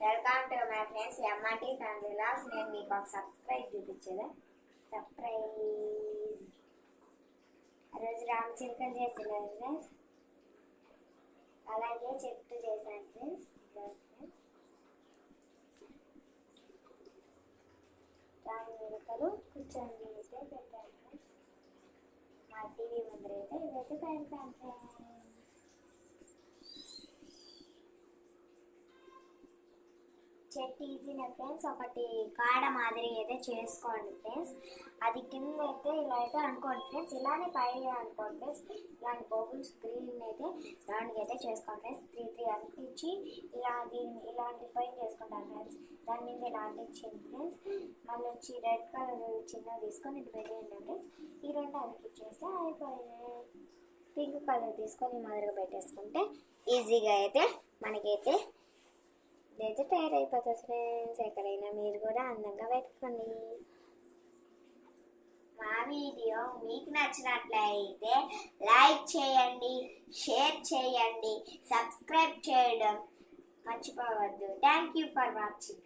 Welcome to my friends MRT family loss నేను మీకు ఒక సబ్స్క్రైబ్ చూపించేదా? సర్ప్రైజ్ రోజు రామ్ చిలుకలు చేసిన ఫ్రెండ్స్ అలాగే చెట్టు చేశాను ఫ్రెండ్స్ ఫ్రెండ్స్ రామ్ చిలుకలు కూర్చొని అయితే పెట్టాను ఫ్రెండ్స్ మా టీవీ ముందర అయితే ఇవైతే పెడతాను ఫ్రెండ్స్ చెట్టు ఈజీనే ఫ్రెండ్స్. ఒకటి కాడ మాదిరి అయితే చేసుకోండి ఫ్రెండ్స్. అది కింద అయితే ఇలా అయితే అనుకోండి ఫ్రెండ్స్. ఇలానే పై అనుకోండి ఫ్రెండ్స్. ఇలాంటి బబుల్స్ గ్రీన్ అయితే రౌండ్గా అయితే చేసుకోండి ఫ్రెండ్స్. త్రీ త్రీ అంటించి ఇలా దీన్ని ఇలాంటి పైన చేసుకుంటాను ఫ్రెండ్స్. దాని మీద ఇలా అంటించింది ఫ్రెండ్స్. మళ్ళీ వచ్చి రెడ్ కలర్ చిన్న తీసుకొని ఇటు పెట్టేయండి ఫ్రెండ్స్. ఈ రెండు అంటించేస్తే అయిపోయింది. పింక్ కలర్ తీసుకొని మాదిరిగా పెట్టేసుకుంటే ఈజీగా అయితే మనకైతే ఇదైతే తయారైపోతుంది ఫ్రెండ్స్ ఎక్కడైనా మీరు కూడా అందంగా పెట్టుకోండి. మా వీడియో మీకు నచ్చినట్లయితే లైక్ చేయండి షేర్ చేయండి సబ్స్క్రైబ్ చేయడం మర్చిపోవద్దు. Thank you for watching